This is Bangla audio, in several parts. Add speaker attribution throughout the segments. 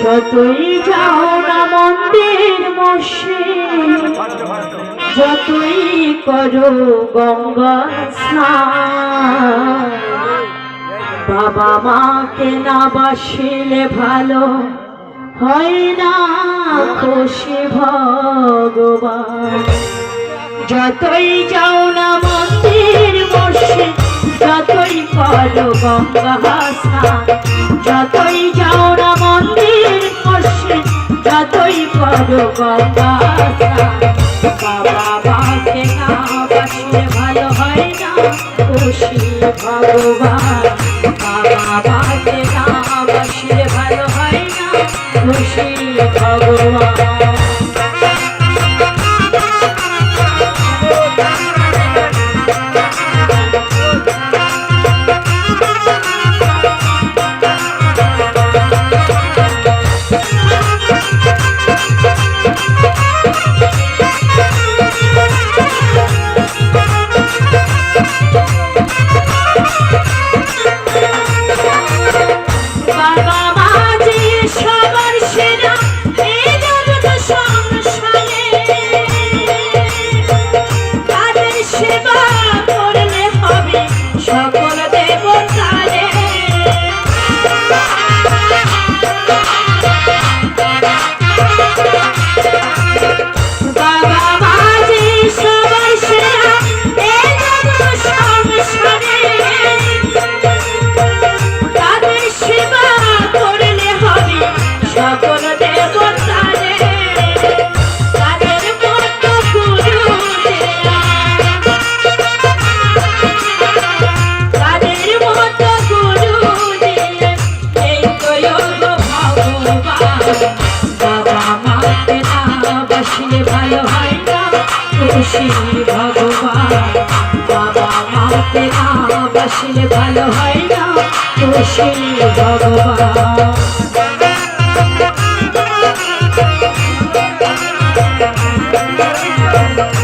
Speaker 1: যতই যাও না মন্দির মসজিদ, যতই করো গঙ্গা স্নান, বাবা মাকে না বাসিলে ভালো হয় না খুশি ভগবান। যতই যাও না মন্দির মসজিদ যতই করো গঙ্গা স্নান, যতই যাও না মন্দির মসজিদ যতই করো গঙ্গা স্নান। বাবা হয় বাবা না ভালো হয় না, খুশি ভগবান। বাবা মাকে না বসলে ভালো হয় না খুশি ভগবান বাবা মাকে না বসলে ভালো হয় না খুশি ভগবান তোমায়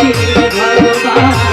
Speaker 1: ভালোবাসা